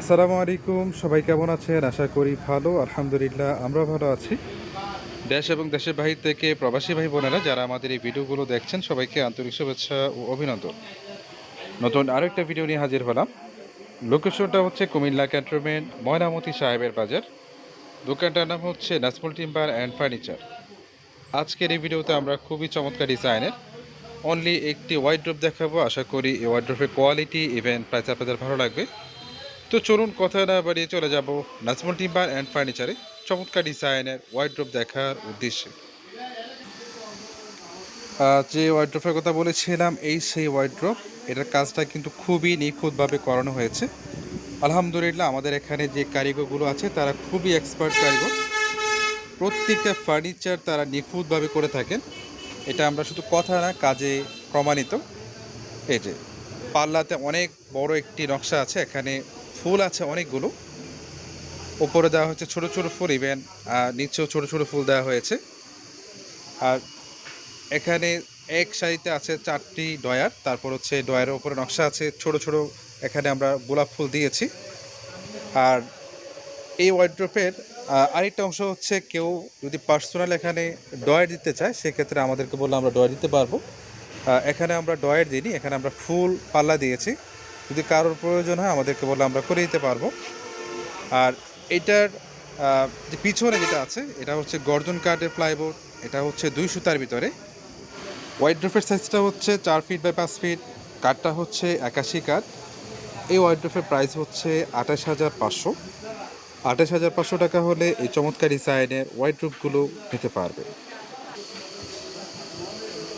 আসসালামু আলাইকুম, সবাই কেমন আছেন? আশা করি ভালো, আলহামদুলিল্লাহ, আমরা ভালো আছি। দেশ এবং দেশের বাহির থেকে প্রবাসী ভাই বোনেরা যারা আমাদের এই ভিডিওগুলো দেখছেন, সবাইকে আন্তরিক শুভেচ্ছা ও অভিনন্দন। নতুন আরও একটা ভিডিও নিয়ে হাজির হলাম। লোকেশনটা হচ্ছে কুমিল্লা ক্যান্টনমেন্ট, ময়নামতি সাহেবের বাজার। দোকানটার নাম হচ্ছে নাজমুল টিম্বার অ্যান্ড ফার্নিচার। আজকের এই ভিডিওতে আমরা খুবই চমৎকার ডিজাইনের অনলি একটি ওয়াইড্রোপ দেখাবো। আশা করি এই ওয়াইড্রোপের কোয়ালিটি ইভেন প্রাইস আপনাদের ভালো লাগবে। তো চলুন কথা না বাড়িয়ে চলে যাব নাজমুল টিম্বার অ্যান্ড ফার্নিচারে চমৎকার ডিজাইনের ওয়াইড্রোপ দেখার উদ্দেশ্যে। যে ওয়াইড্রোপের কথা বলেছিলাম, এই সেই ওয়াইড্রোপ এটার কাজটা কিন্তু খুবই নিখুঁতভাবে করানো হয়েছে। আলহামদুলিল্লাহ, আমাদের এখানে যে কারিগরগুলো আছে, তারা খুবই এক্সপার্ট কারিগর প্রত্যেকটা ফার্নিচার তারা নিখুঁতভাবে করে থাকেন। এটা আমরা শুধু কথা না, কাজে প্রমাণিত। এই যে, পাল্লাতে অনেক বড় একটি নকশা আছে, এখানে ফুল আছে অনেকগুলো। উপরে দেওয়া হচ্ছে ছোট ছোট ফুল ইভেন আর নিচেও ছোট ছোট ফুল দেওয়া হয়েছে। আর এখানে এক সারিতে আছে চারটি ডয়ার তারপর হচ্ছে ডয়ারের ওপরে নকশা আছে, ছোট ছোট, এখানে আমরা গোলাপ ফুল দিয়েছি। আর এই ওয়ার্ড্রোপের আরেকটা অংশ হচ্ছে কেউ যদি পার্সোনাল এখানে ডয়ার দিতে চায়, সেক্ষেত্রে আমাদেরকে বললে আমরা ডয়ার দিতে পারব। এখানে আমরা ডয়ার দিইনি, এখানে আমরা ফুল পাল্লা দিয়েছি। যদি কারোর প্রয়োজন হয়, আমাদেরকে বলে আমরা করে দিতে পারব। আর এটার যে পিছনে যেটা আছে, এটা হচ্ছে গর্জন কাঠের প্লাইবোর্ড এটা হচ্ছে দুই সুতার ভিতরে। হোয়াইট ড্রফের সাইজটা হচ্ছে চার ফিট বাই পাঁচ ফিট কাঠটা হচ্ছে একাশি কাঠ এই হোয়াইট ড্রফের প্রাইস হচ্ছে আঠাশ হাজার পাঁচশো। আঠাশ হাজার পাঁচশো টাকা হলে এই চমৎকার ডিজাইনের হোয়াইট রুপগুলো নিতে পারবে।